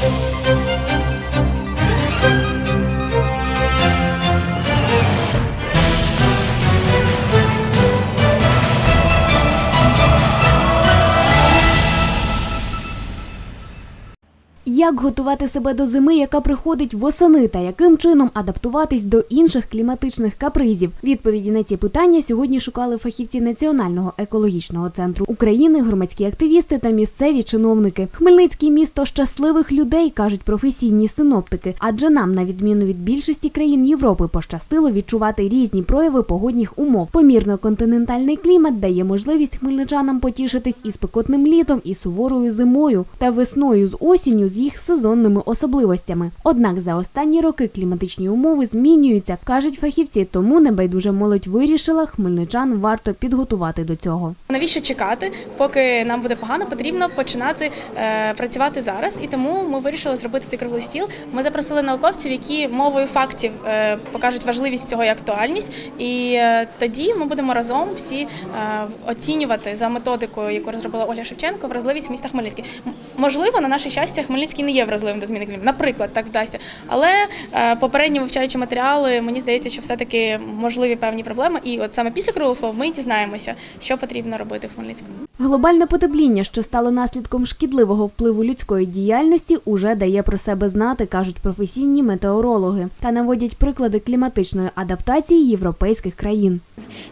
Thank you. Як готувати себе до зими, яка приходить восени, та яким чином адаптуватись до інших кліматичних капризів? Відповіді на ці питання сьогодні шукали фахівці Національного екологічного центру України, громадські активісти та місцеві чиновники. Хмельницький місто щасливих людей кажуть професійні синоптики, адже нам, на відміну від більшості країн Європи, пощастило відчувати різні прояви погодних умов. Помірно континентальний клімат дає можливість хмельничанам потішитись і спекотним літом, і суворою зимою, та весною з осінню з їх сезонними особливостями. Однак за останні роки кліматичні умови змінюються, кажуть фахівці. Тому небайдужа молодь вирішила, хмельничан варто підготувати до цього. Навіщо чекати, поки нам буде погано, потрібно починати е, працювати зараз. І тому ми вирішили зробити цей круглий стіл. Ми запросили науковців, які мовою фактів е, покажуть важливість цього і актуальність. І е, тоді ми будемо разом всі е, оцінювати за методикою, яку розробила Ольга Шевченко, вразливість міста Хмельницький. Можливо, на наше щастя, Хмельницький не є вразливим до зміни клімату. Наприклад, так вдасться. Але е, попередні вивчаючи матеріали, мені здається, що все-таки можливі певні проблеми. І от саме після круглого слова ми дізнаємося, що потрібно робити в Хмельницькому. Глобальне потепління, що стало наслідком шкідливого впливу людської діяльності, уже дає про себе знати, кажуть професійні метеорологи, та наводять приклади кліматичної адаптації європейських країн.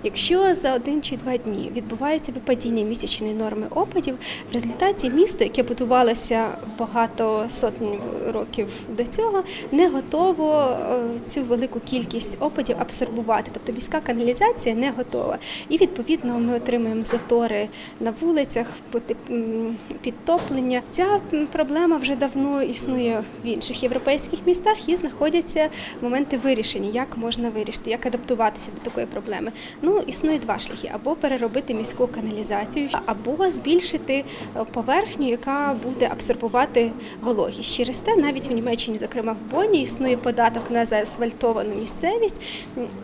Якщо за один чи два дні відбувається випадіння місячної норми опадів, в результаті місто, яке будувалося багато сотень років до цього, не готово е, цю велику кількість опадів абсорбувати. Тобто міська каналізація не готова. І відповідно ми отримуємо затори на вулицях, підтоплення. Ця проблема вже давно існує в інших європейських містах і знаходяться моменти вирішення, як можна вирішити, як адаптуватися до такої проблеми. Ну, існує два шляхи: або переробити міську каналізацію, або збільшити е, поверхню, яка буде абсорбувати вологість. Через те навіть в Німеччині, зокрема в Бонні, існує податок на заасфальтовану місцевість,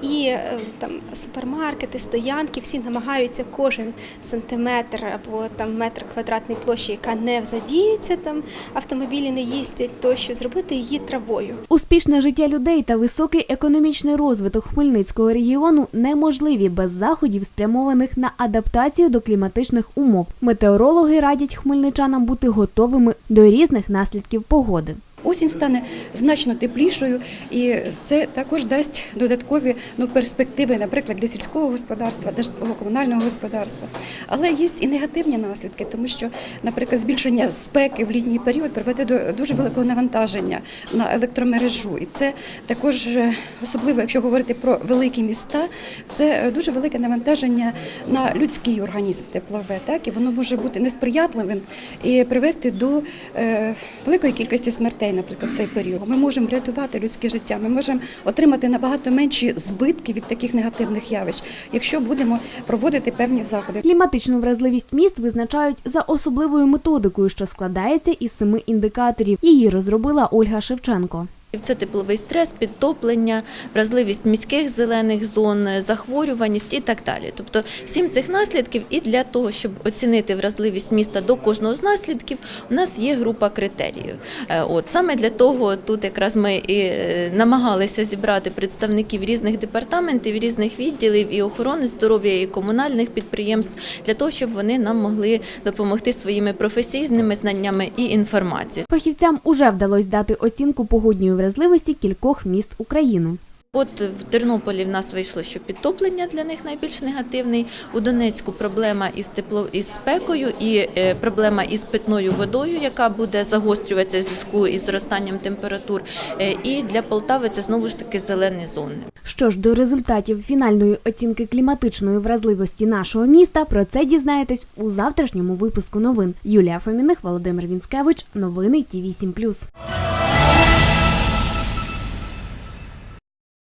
і е, там супермаркети, стоянки всі намагаються кожен сантиметр або там метр квадратної площі, яка не задіюється, там автомобілі не їздять, тощо зробити її травою. Успішне життя людей та високий економічний розвиток Хмельницького регіону неможливі без заходів, спрямованих на адаптацію до кліматичних умов. Метеорологи радять хмельничанам бути готовими до різних наслідків погоди. Осінь стане значно теплішою, і це також дасть додаткові ну, перспективи, наприклад, для сільського господарства, для житлово-комунального господарства. Але є і негативні наслідки, тому що, наприклад, збільшення спеки в літній період приведе до дуже великого навантаження на електромережу. І це також, е, особливо якщо говорити про великі міста, це дуже велике навантаження на людський організм теплове, так і воно може бути несприятливим і привести до е, великої кількості смертей, наприклад, цей період. Ми можемо врятувати людське життя, ми можемо отримати набагато менші збитки від таких негативних явищ, якщо будемо проводити певні заходи. Кліматичну вразливість міст визначають за особливою методикою, що складається із семи індикаторів. Її розробила Ольга Шевченко. Це тепловий стрес, підтоплення, вразливість міських зелених зон, захворюваність і так далі. Тобто сім цих наслідків, і для того, щоб оцінити вразливість міста до кожного з наслідків, у нас є група критеріїв. Е, От саме для того тут якраз ми і е, намагалися зібрати представників різних департаментів, різних відділів і охорони здоров'я, і комунальних підприємств для того, щоб вони нам могли допомогти своїми професійними знаннями і інформацією. Фахівцям уже вдалося дати оцінку погодньої вразливості кількох міст України. От в Тернополі в нас вийшло, що підтоплення для них найбільш негативний. У Донецьку проблема із тепло із спекою і е, проблема із питною водою, яка буде загострюватися в зв'язку із зростанням температур. Е, І для Полтави це знову ж таки зелені зони. Що ж до результатів фінальної оцінки кліматичної вразливості нашого міста, про це дізнаєтесь у завтрашньому випуску новин. Юлія Фоміних, Володимир Вінскевич, новини Ті 8